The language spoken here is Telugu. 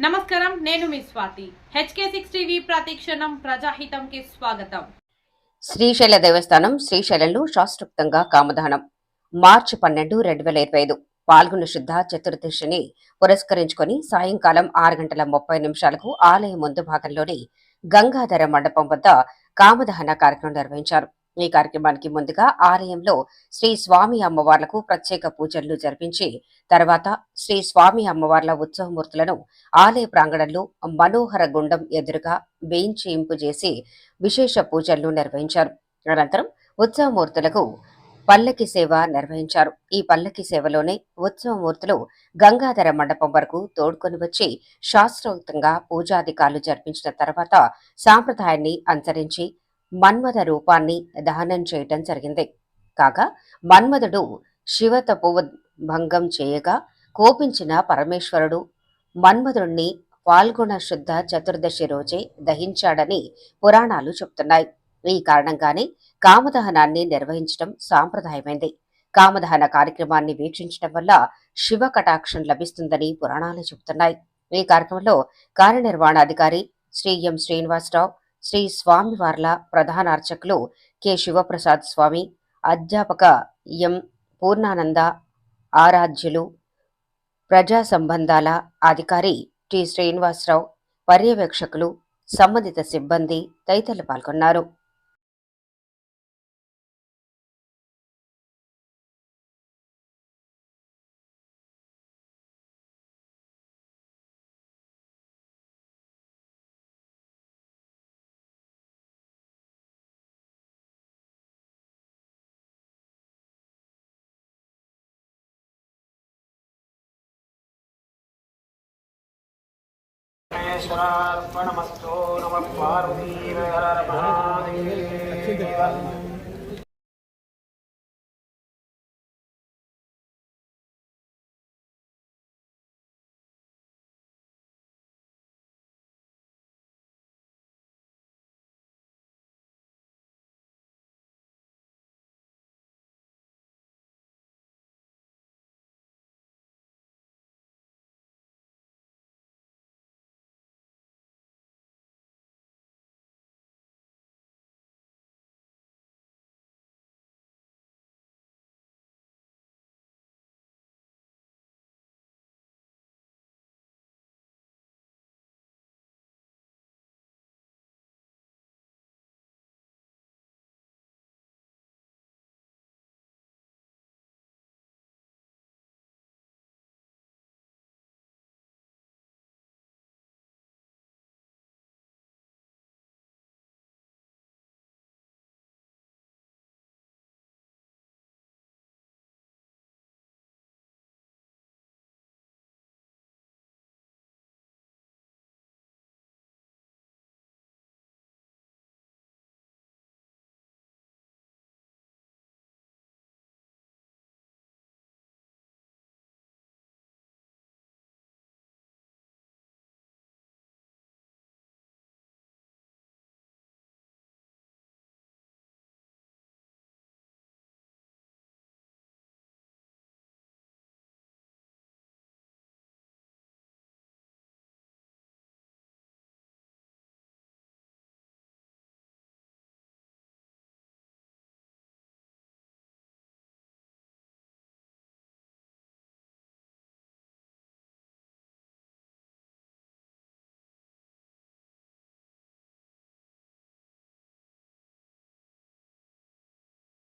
నమస్కారం నేను మీ Swathi. H K six TV ప్రతిక్షణం ప్రజాహితంకి స్వాగతం. శ్రీశైల దేవస్థానం శ్రీశైలంలో శాస్త్రోక్తంగా కామదానం మార్చి పన్నెండు రెండు వేల ఇరవై ఐదు. పాల్గొన శుద్ధ చతుర్దశిని పురస్కరించుకొని సాయంకాలం ఆరు గంటల ముప్పై నిమిషాలకు ఆలయం ముందు భాగంలోని గంగాధర మండపం వద్ద కామదహన కార్యక్రమం నిర్వహించారు. ఈ కార్యక్రమానికి ముందుగా ఆలయంలో శ్రీ స్వామి అమ్మవార్లకు ప్రత్యేక పూజలు జరిపించి తర్వాత శ్రీ స్వామి అమ్మవార్ల ఉత్సవమూర్తులను ఆలయ ప్రాంగణంలో మనోహర గుండం ఎదురుగా వేయించేయింపు చేసి విశేష పూజలను నిర్వహించారు. అనంతరం ఉత్సవమూర్తులకు పల్లకి సేవ నిర్వహించారు. ఈ పల్లకి సేవలోనే ఉత్సవమూర్తులు గంగాధర మండపం వరకు తోడ్కొని వచ్చి శాస్త్రోక్తంగా పూజాధికారులు జరిపించిన తర్వాత సాంప్రదాయాన్ని అనుసరించి మన్మథ రూపాన్ని దహనం చేయటం జరిగింది. కాగా మన్మథుడు శివతపు భంగం చేయగా కోపించిన పరమేశ్వరుడు మన్మధుణ్ణి పాల్గొన శుద్ధ చతుర్దశి రోజే దహించాడని పురాణాలు చెప్తున్నాయి. ఈ కారణంగానే కామదహనాన్ని నిర్వహించడం సాంప్రదాయమైంది. కామదహన కార్యక్రమాన్ని వీక్షించడం వల్ల శివ కటాక్షం లభిస్తుందని పురాణాలు చెబుతున్నాయి ఈ కార్యక్రమంలో కార్యనిర్వహణాధికారి శ్రీ ఎం శ్రీనివాసరావు శ్రీ స్వామివార్ల ప్రధాన అర్చకులు కె. శివప్రసాద్ స్వామి అధ్యాపక ఎం. పూర్ణానంద ఆరాధ్యులు ప్రజా సంబంధాల అధికారి టి. శ్రీనివాసరావు పర్యవేక్షకులు సంబంధిత సిబ్బంది తదితరులు పాల్గొన్నారు. పరమేశ్వరార్పణమస్తో నమ పార్వతీ